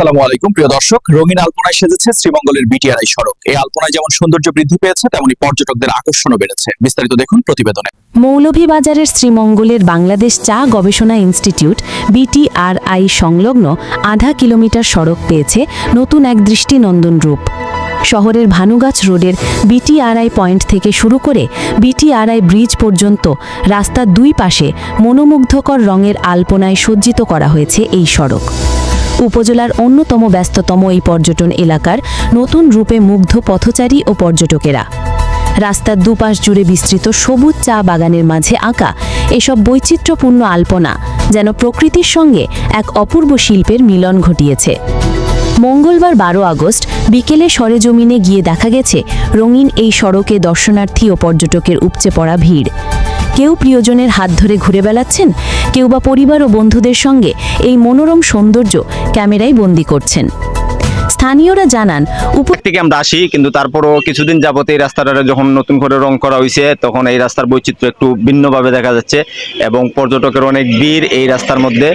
সালামু আলাইকুম, প্রিয় দর্শক। রঙিন আলপনায় সেজেছে শ্রীমঙ্গলের বিটিআরআই সড়ক। এই আলপনায় যেমন সৌন্দর্য বৃদ্ধি পেয়েছে, তেমনি পর্যটকদের আকর্ষণও বেড়েছে। বিস্তারিত দেখুন প্রতিবেদনে। মৌলভীবাজারের শ্রীমঙ্গলের বাংলাদেশ চা গবেষণা ইনস্টিটিউট, বিটিআরআই সংলগ্ন আধা কিলোমিটার সড়ক পেয়েছে নতুন এক দৃষ্টিনন্দন রূপ। শহরের ভানুগাছ রোডের বিটিআরআই পয়েন্ট থেকে শুরু করে বিটিআরআই ব্রিজ পর্যন্ত রাস্তার দুই পাশে মনোমুগ্ধকর রঙের আলপনায় সজ্জিত করা হয়েছে এই সড়ক। উপজেলার অন্যতম ব্যস্ততম এই পর্যটন এলাকার নতুন রূপে মুগ্ধ পথচারী ও পর্যটকেরা। রাস্তার দুপাশ জুড়ে বিস্তৃত সবুজ চা বাগানের মাঝে আঁকা এসব বৈচিত্র্যপূর্ণ আলপনা যেন প্রকৃতির সঙ্গে এক অপূর্ব শিল্পের মিলন ঘটিয়েছে। মঙ্গলবার বারো আগস্ট বিকেলে সরেজমিনে গিয়ে দেখা গেছে রঙিন এই সড়কে দর্শনার্থী ও পর্যটকের উপচে পড়া ভিড়। কেউ প্রিয়জনের হাত ধরে ঘুরে বেড়াচ্ছেন, কেউ বা পরিবার ও বন্ধুদের সঙ্গে এই মনোরম সৌন্দর্য ক্যামেরায় বন্দি করছেন। স্থানীয়রা জানান উপ থেকে আমরা আসি কিন্তু তারপরও কিছুদিন যাবত এই রাস্তাটা যখন নতুন করে রং করা হয়েছে তখন এই রাস্তার বৈচিত্র্য একটু ভিন্নভাবে দেখা যাচ্ছে এবং পর্যটকের অনেক ভিড় এই রাস্তার মধ্যে।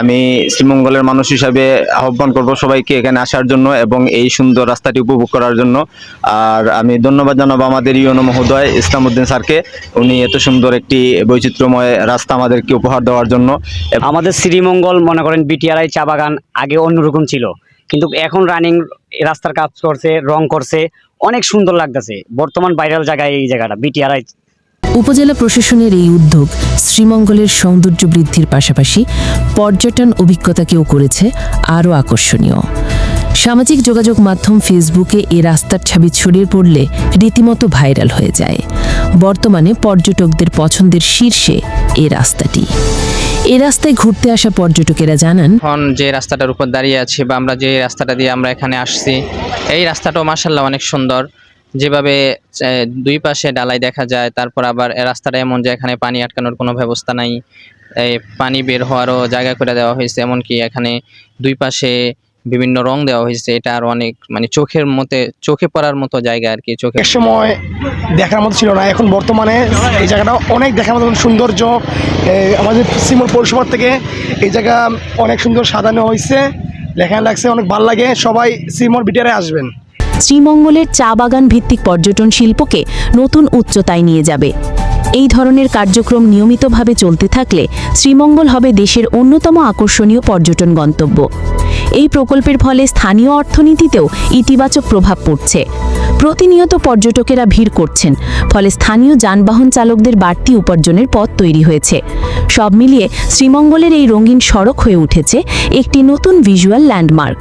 আমি শ্রীমঙ্গলের মানুষ হিসাবে আহ্বান করব সবাইকে এখানে আসার জন্য এবং এই সুন্দর রাস্তাটি উপভোগ করার জন্য। আর আমি ধন্যবাদ জানাব আমাদের ইউনো মহোদয় ইসলামউদ্দিন স্যারকে। উনি এত সুন্দর একটি বৈচিত্র্যময় রাস্তা আমাদেরকে উপহার দেওয়ার জন্য। আমাদের শ্রীমঙ্গল মনে করেন বিটিআরআই চা বাগান আগে অন্যরকম ছিল। কিন্তু এখন রানিং রাস্তার কাজ করছে, রং করছে, অনেক সুন্দর লাগতেছে। বর্তমান ভাইরাল জায়গায় এই জায়গাটা বিটিআরআই উপজেলা প্রশাসনের এই উদ্যোগ শ্রীমঙ্গলের সৌন্দর্য বৃদ্ধির পাশাপাশি পর্যটন অভিজ্ঞতাকেও করেছে আরও আকর্ষণীয়। সামাজিক যোগাযোগ মাধ্যম ফেসবুকে এ রাস্তার ছবি ছড়িয়ে পড়লে রীতিমতো ভাইরাল হয়ে যায়। বর্তমানে পর্যটকদের পছন্দের শীর্ষে এ রাস্তাটি। এ রাস্তায় ঘুরতে আসা পর্যটকেরা জানান, এখন যে রাস্তাটার উপর দাঁড়িয়ে আছি বা আমরা যে রাস্তাটা দিয়ে আমরা এখানে আসছি, এই রাস্তাটাও মার্শাল্লাহ অনেক সুন্দর। যেভাবে দুই পাশে ডালাই দেখা যায়, তারপর আবার রাস্তাটা এমন যে এখানে পানি আটকানোর কোনো ব্যবস্থা নাই। পানি বের হওয়ারও জায়গা করে দেওয়া হয়েছে, এমনকি এখানে দুই পাশে বিভিন্ন রং দেওয়া হয়েছে এটা আর অনেক মানে চোখের মতে চোখে পড়ার মতো জায়গা আর কি চোখে এক সময় দেখার মতো ছিল না এখন বর্তমানে এই জায়গাটা অনেক দেখার মতো সৌন্দর্য আমাদের সিমল পৌরসভার থেকে এই জায়গা অনেক সুন্দর সাজানো হয়েছে লেখায় লাগছে অনেক ভালো লাগে সবাই সিমল বিটারে আসবেন। শ্রীমঙ্গলের চা বাগান ভিত্তিক পর্যটন শিল্পকে নতুন উচ্চতায় নিয়ে যাবে। এই ধরনের কার্যক্রম নিয়মিতভাবে চলতে থাকলে শ্রীমঙ্গল হবে দেশের অন্যতম আকর্ষণীয় পর্যটন গন্তব্য। এই প্রকল্পের ফলে স্থানীয় অর্থনীতিতেও ইতিবাচক প্রভাব পড়ছে। প্রতিনিয়ত পর্যটকেরা ভিড় করছেন, ফলে স্থানীয় যানবাহন চালকদের বাড়তি উপার্জনের পথ তৈরি হয়েছে। সব মিলিয়ে শ্রীমঙ্গলের এই রঙিন সড়ক হয়ে উঠেছে একটি নতুন ভিজুয়াল ল্যান্ডমার্ক